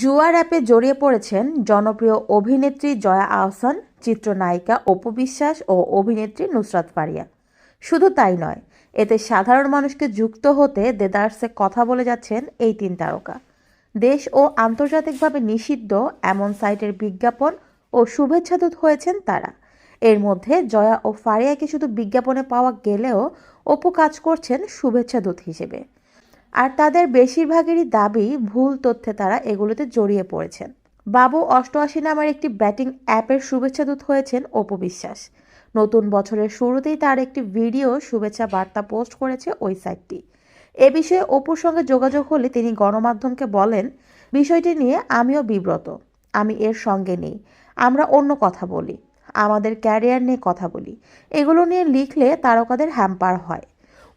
জুয়ার অ্যাপে জড়িয়ে পড়েছেন জনপ্রিয় অভিনেত্রী জয়া আহসান, চিত্রনায়িকা অপু বিশ্বাস ও অভিনেত্রী নুসরাত ফারিয়া। শুধু তাই নয়, এতে সাধারণ মানুষকে যুক্ত হতে দেদার্সে কথা বলে যাচ্ছেন এই তিন তারকা। দেশ ও আন্তর্জাতিকভাবে নিষিদ্ধ এমন সাইটের বিজ্ঞাপন ও শুভেচ্ছাদূত হয়েছেন তারা। এর মধ্যে জয়া ও ফারিয়াকে শুধু বিজ্ঞাপনে পাওয়া গেলেও অপু কাজ করছেন শুভেচ্ছাদূত হিসেবে। আর তাদের বেশিরভাগেরই দাবি ভুল তথ্যে তারা এগুলোতে জড়িয়ে পড়েছেন। বাবু অষ্টআশি নামের একটি ব্যাটিং অ্যাপের শুভেচ্ছাদূত হয়েছেন অপু বিশ্বাস। নতুন বছরের শুরুতেই তার একটি ভিডিও শুভেচ্ছা বার্তা পোস্ট করেছে ওই সাইটটি। এ বিষয়ে অপুর সঙ্গে যোগাযোগ হলে তিনি গণমাধ্যমকে বলেন, বিষয়টি নিয়ে আমিও বিব্রত। আমি এর সঙ্গে নেই। আমরা অন্য কথা বলি। আমাদের ক্যারিয়ার নিয়ে কথা বলি। এগুলো নিয়ে লিখলে তারকাদের হ্যাম্পার হয়।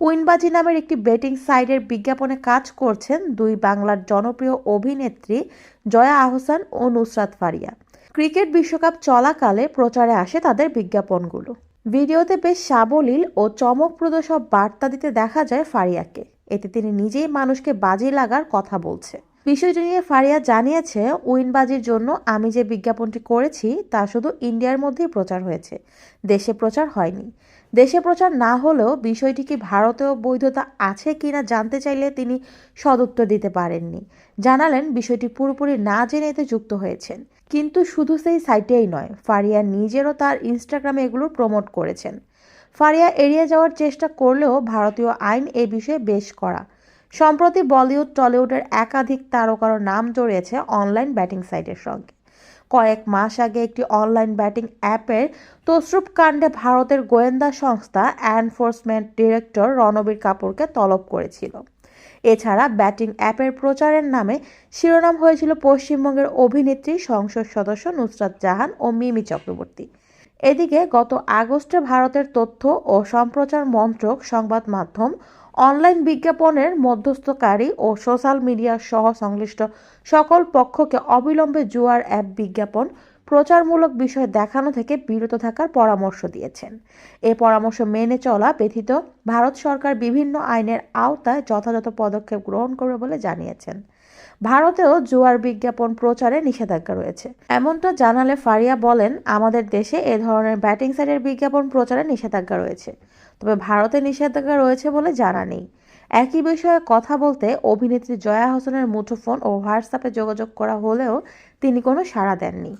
উইনবাজি নামের একটি বেটিং সাইটের বিজ্ঞাপনে কাজ করছেন দুই বাংলার জনপ্রিয় অভিনেত্রী জয়া আহসান ও নুসরাত ফারিয়া। ক্রিকেট বিশ্বকাপ চলাকালে প্রচারে আসে তাদের বিজ্ঞাপনগুলো। ভিডিওতে বেশ সাবলীল ও চমকপ্রদ সব বার্তা দিতে দেখা যায় ফারিয়াকে। এতে তিনি নিজেই মানুষকে বাজি লাগার কথা বলছে। বিষয়টি নিয়ে ফারিয়া জানিয়েছে, উইনবাজির জন্য আমি যে বিজ্ঞাপনটি করেছি তা শুধু ইন্ডিয়ার মধ্যেই প্রচার হয়েছে। দেশে প্রচার হয়নি। দেশে প্রচার না হলেও বিষয়টি কি ভারতেও বৈধতা আছে কিনা জানতে চাইলে তিনি সদুত্তর দিতে পারেননি। জানালেন, বিষয়টি পুরোপুরি না জেনে এতে যুক্ত হয়েছেন। কিন্তু শুধু সেই সাইটেই নয়, ফারিয়া নিজেরও তার ইনস্টাগ্রামে এগুলো প্রমোট করেছেন। ফারিয়া এড়িয়ে যাওয়ার চেষ্টা করলেও ভারতীয় আইন এ বিষয়ে বেশ করা সম্প্রতি বলিউড, টলিউডের একাধিক তারকার নাম জড়িয়েছে অনলাইন ব্যাটিং সাইটের সঙ্গে। কয়েক মাস আগে একটি অনলাইন ব্যাটিং অ্যাপের তসরুপ কাণ্ডে ভারতের গোয়েন্দা সংস্থা এনফোর্সমেন্ট ডিরেক্টর রণবীর কাপুরকে তলব করেছিল। এছাড়া ব্যাটিং অ্যাপের প্রচারের নামে শিরোনাম হয়েছিল পশ্চিমবঙ্গের অভিনেত্রী, সংসদ সদস্য নুসরাত জাহান ও মিমি চক্রবর্তী। এদিকে গত আগস্টে ভারতের তথ্য ও সম্প্রচার মন্ত্রক সংবাদ মাধ্যম অনলাইন বিজ্ঞাপনের মধ্যস্থকারী ও সোশ্যাল মিডিয়া সহ সংশ্লিষ্ট সকল পক্ষকে অবিলম্বে জুয়ার অ্যাপ বিজ্ঞাপন প্রচারমূলক বিষয় দেখানো থেকে বিরত থাকার পরামর্শ দিয়েছেন। এ পরামর্শ মেনে চলা ব্যতীত ভারত সরকার বিভিন্ন আইনের আওতায় যথাযথ পদক্ষেপ গ্রহণ করবে বলে জানিয়েছেন। ভারতেও জুয়ার বিজ্ঞাপন প্রচারে নিষেধাজ্ঞা রয়েছে। এমনটা জানালে ফারিয়া বলেন, আমাদের দেশে এ ধরনের ব্যাটিং সাইটের বিজ্ঞাপন প্রচারে নিষেধাজ্ঞা রয়েছে। তবে ভারতে নিষেধাজ্ঞা রয়েছে বলে জানা নেই। একই বিষয়ে কথা বলতে অভিনেত্রী জয়া হোসেনের মুঠোফোন ও হোয়াটসঅ্যাপে যোগাযোগ করা হলেও তিনি কোনো সাড়া দেননি।